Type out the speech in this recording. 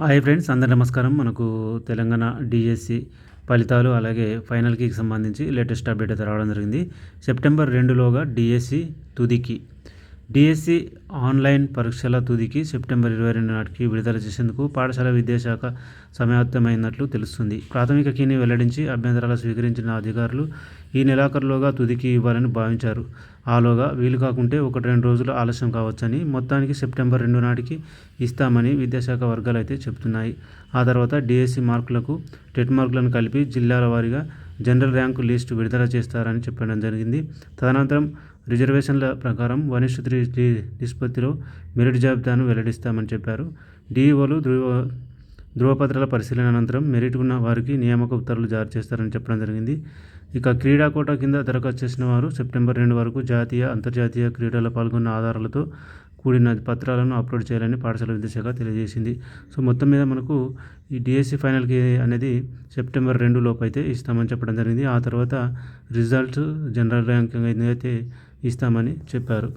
Hi friends అందరి నమస్కారం. మనకు తెలంగాణ డిఎస్సి ఫలితాలు అలాగే ఫైనల్కి సంబంధించి లేటెస్ట్ అప్డేట్ అయితే రావడం జరిగింది. సెప్టెంబర్ రెండులోగా డిఎస్సి తుదికి డిఎస్సి ఆన్లైన్ పరీక్షల తుదికి సెప్టెంబర్ ఇరవై రెండు నాటికి విడుదల చేసేందుకు పాఠశాల విద్యాశాఖ సమాయత్తమైనట్లు తెలుస్తుంది. ప్రాథమిక కీని వెల్లడించి అభ్యంతరాలు స్వీకరించిన అధికారులు ఈ నెలాఖరులోగా తుదికి ఇవ్వాలని భావించారు. ఆలోగా వీలు కాకుంటే ఒకటి రెండు రోజులు ఆలస్యం కావచ్చని మొత్తానికి సెప్టెంబర్ రెండు నాటికి ఇస్తామని విద్యాశాఖ వర్గాలు అయితే చెబుతున్నాయి. ఆ తర్వాత డిఎస్సి మార్కులకు టెట్ మార్కులను కలిపి జిల్లాల వారీగా జనరల్ ర్యాంకు లిస్టు విడుదల చేస్తారని చెప్పడం జరిగింది. తదనంతరం రిజర్వేషన్ల ప్రకారం వన్ త్రీ నిష్పత్తిలో మెరిట్ జాబితాను వెల్లడిస్తామని చెప్పారు. డిఈఓలు ధృవ ధృవపత్రాల పరిశీలన అనంతరం మెరిట్ ఉన్న వారికి నియామక ఉత్తర్వులు జారీ చేస్తారని చెప్పడం జరిగింది. ఇక క్రీడా కోట కింద దరఖాస్తు చేసిన వారు సెప్టెంబర్ రెండు వరకు జాతీయ అంతర్జాతీయ క్రీడల్లో పాల్గొన్న ఆధారాలతో కూడిన పత్రాలను అప్లోడ్ చేయాలని పాఠశాల విద్యాశాఖ తెలియజేసింది. సో మొత్తం మీద మనకు ఈ డిఎస్సి ఫైనల్కి అనేది సెప్టెంబర్ రెండు లోపు అయితే ఇస్తామని చెప్పడం జరిగింది. ఆ తర్వాత రిజల్ట్స్ జనరల్ ర్యాంకింగ్ అయితే ఇస్తామని చెప్పారు.